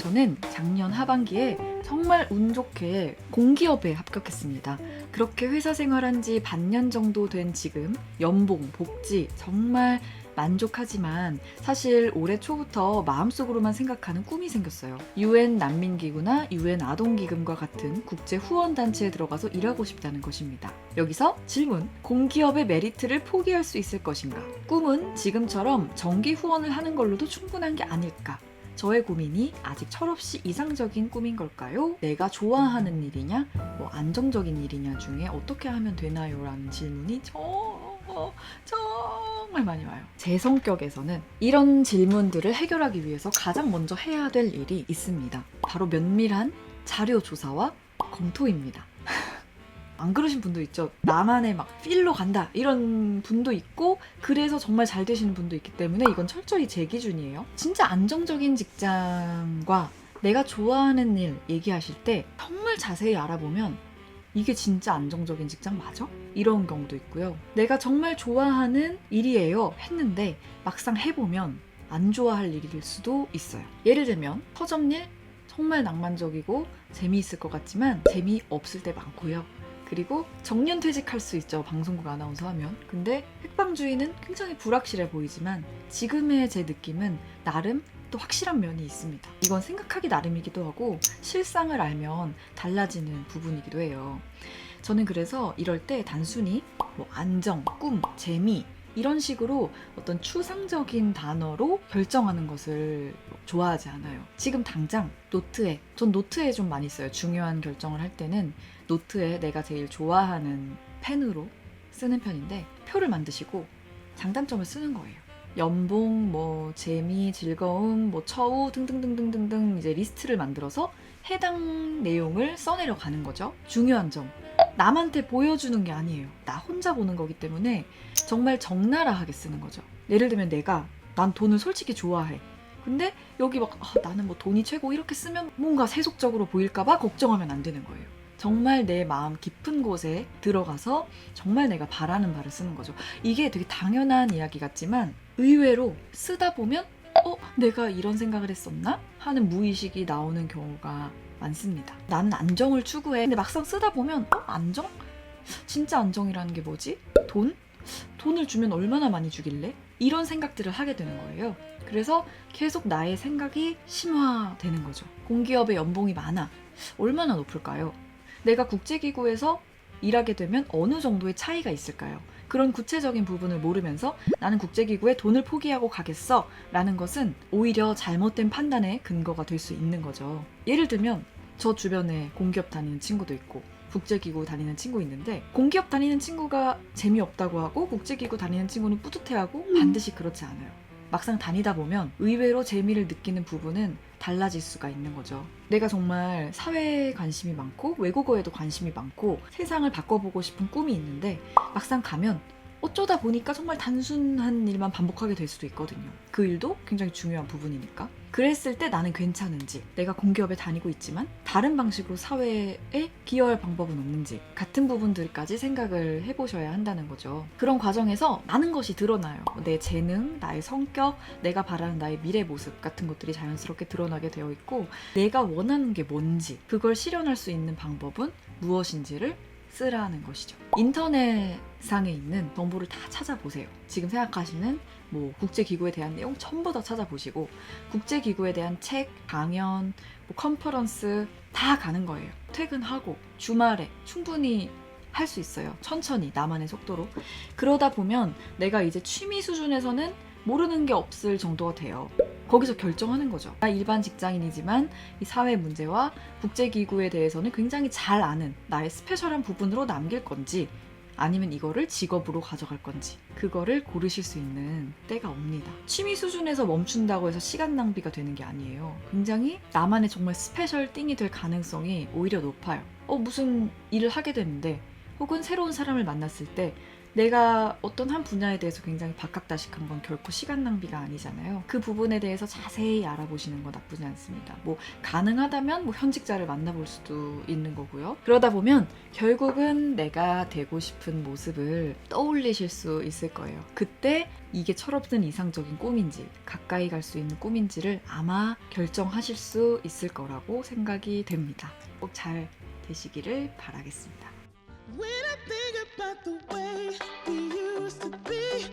저는 작년 하반기에 정말 운 좋게 공기업에 합격했습니다. 그렇게 회사 생활한 지 반년 정도 된 지금 연봉, 복지 정말 만족하지만 사실 올해 초부터 마음속으로만 생각하는 꿈이 생겼어요. UN 난민기구나 UN 아동기금과 같은 국제 후원단체에 들어가서 일하고 싶다는 것입니다. 여기서 질문. 공기업의 메리트를 포기할 수 있을 것인가? 꿈은 지금처럼 정기 후원을 하는 걸로도 충분한 게 아닐까? 저의 고민이 아직 철없이 이상적인 꿈인 걸까요? 내가 좋아하는 일이냐, 뭐 안정적인 일이냐 중에 어떻게 하면 되나요? 라는 질문이 저, 정말 많이 와요. 제 성격에서는 이런 질문들을 해결하기 위해서 가장 먼저 해야 될 일이 있습니다. 바로 면밀한 자료 조사와 검토입니다. 안 그러신 분도 있죠. 나만의 막 필로 간다 이런 분도 있고 그래서 정말 잘 되시는 분도 있기 때문에 이건 철저히 제 기준이에요. 진짜 안정적인 직장과 내가 좋아하는 일 얘기하실 때 정말 자세히 알아보면 이게 진짜 안정적인 직장 맞아? 이런 경우도 있고요. 내가 정말 좋아하는 일이에요 했는데 막상 해보면 안 좋아할 일일 수도 있어요. 예를 들면 서점일 정말 낭만적이고 재미있을 것 같지만 재미없을 때 많고요. 그리고 정년 퇴직할 수 있죠. 방송국 아나운서 하면. 근데 핵방주의는 굉장히 불확실해 보이지만 지금의 제 느낌은 나름 또 확실한 면이 있습니다. 이건 생각하기 나름이기도 하고 실상을 알면 달라지는 부분이기도 해요. 저는 그래서 이럴 때 단순히 뭐 안정, 꿈, 재미 이런 식으로 어떤 추상적인 단어로 결정하는 것을 좋아하지 않아요. 지금 당장 노트에, 전 노트에 좀 많이 써요. 중요한 결정을 할 때는 노트에 내가 제일 좋아하는 펜으로 쓰는 편인데 표를 만드시고 장단점을 쓰는 거예요. 연봉, 뭐 재미, 즐거움, 뭐 처우 등등등등등등 이제 리스트를 만들어서 해당 내용을 써내려 가는 거죠. 중요한 점. 남한테 보여주는 게 아니에요. 나 혼자 보는 거기 때문에 정말 적나라하게 쓰는 거죠. 예를 들면 내가 난 돈을 솔직히 좋아해. 근데 여기 막 아, 나는 뭐 돈이 최고 이렇게 쓰면 뭔가 세속적으로 보일까봐 걱정하면 안 되는 거예요. 정말 내 마음 깊은 곳에 들어가서 정말 내가 바라는 바를 쓰는 거죠. 이게 되게 당연한 이야기 같지만 의외로 쓰다 보면 어 내가 이런 생각을 했었나 하는 무의식이 나오는 경우가 많습니다. 나는 안정을 추구해. 근데 막상 쓰다 보면 어 안정? 진짜 안정이라는 게 뭐지? 돈? 돈을 주면 얼마나 많이 주길래? 이런 생각들을 하게 되는 거예요. 그래서 계속 나의 생각이 심화되는 거죠. 공기업의 연봉이 많아. 얼마나 높을까요? 내가 국제기구에서 일하게 되면 어느 정도의 차이가 있을까요? 그런 구체적인 부분을 모르면서 나는 국제기구에 돈을 포기하고 가겠어 라는 것은 오히려 잘못된 판단의 근거가 될 수 있는 거죠. 예를 들면 저 주변에 공기업 다니는 친구도 있고 국제기구 다니는 친구 있는데 공기업 다니는 친구가 재미없다고 하고 국제기구 다니는 친구는 뿌듯해하고 반드시 그렇지 않아요. 막상 다니다 보면 의외로 재미를 느끼는 부분은 달라질 수가 있는 거죠. 내가 정말 사회에 관심이 많고 외국어에도 관심이 많고 세상을 바꿔보고 싶은 꿈이 있는데 막상 가면 어쩌다 보니까 정말 단순한 일만 반복하게 될 수도 있거든요. 그 일도 굉장히 중요한 부분이니까. 그랬을 때 나는 괜찮은지, 내가 공기업에 다니고 있지만 다른 방식으로 사회에 기여할 방법은 없는지 같은 부분들까지 생각을 해보셔야 한다는 거죠. 그런 과정에서 많은 것이 드러나요. 내 재능, 나의 성격, 내가 바라는 나의 미래 모습 같은 것들이 자연스럽게 드러나게 되어 있고 내가 원하는 게 뭔지, 그걸 실현할 수 있는 방법은 무엇인지를 쓰라는 것이죠. 인터넷상에 있는 정보를 다 찾아보세요. 지금 생각하시는 뭐 국제기구에 대한 내용 전부 다 찾아보시고 국제기구에 대한 책, 강연, 뭐 컨퍼런스 다 가는 거예요. 퇴근하고 주말에 충분히 할 수 있어요. 천천히 나만의 속도로. 그러다 보면 내가 이제 취미 수준에서는 모르는 게 없을 정도가 돼요. 거기서 결정하는 거죠. 나 일반 직장인이지만 이 사회 문제와 국제기구에 대해서는 굉장히 잘 아는 나의 스페셜한 부분으로 남길 건지 아니면 이거를 직업으로 가져갈 건지 그거를 고르실 수 있는 때가 옵니다. 취미 수준에서 멈춘다고 해서 시간 낭비가 되는 게 아니에요. 굉장히 나만의 정말 스페셜 띵이 될 가능성이 오히려 높아요. 어 무슨 일을 하게 됐는데 혹은 새로운 사람을 만났을 때 내가 어떤 한 분야에 대해서 굉장히 박학다식한 건 결코 시간 낭비가 아니잖아요. 그 부분에 대해서 자세히 알아보시는 거 나쁘지 않습니다. 뭐 가능하다면 뭐 현직자를 만나볼 수도 있는 거고요. 그러다 보면 결국은 내가 되고 싶은 모습을 떠올리실 수 있을 거예요. 그때 이게 철없는 이상적인 꿈인지 가까이 갈 수 있는 꿈인지를 아마 결정하실 수 있을 거라고 생각이 됩니다. 꼭 잘 되시기를 바라겠습니다. About the way we used to be,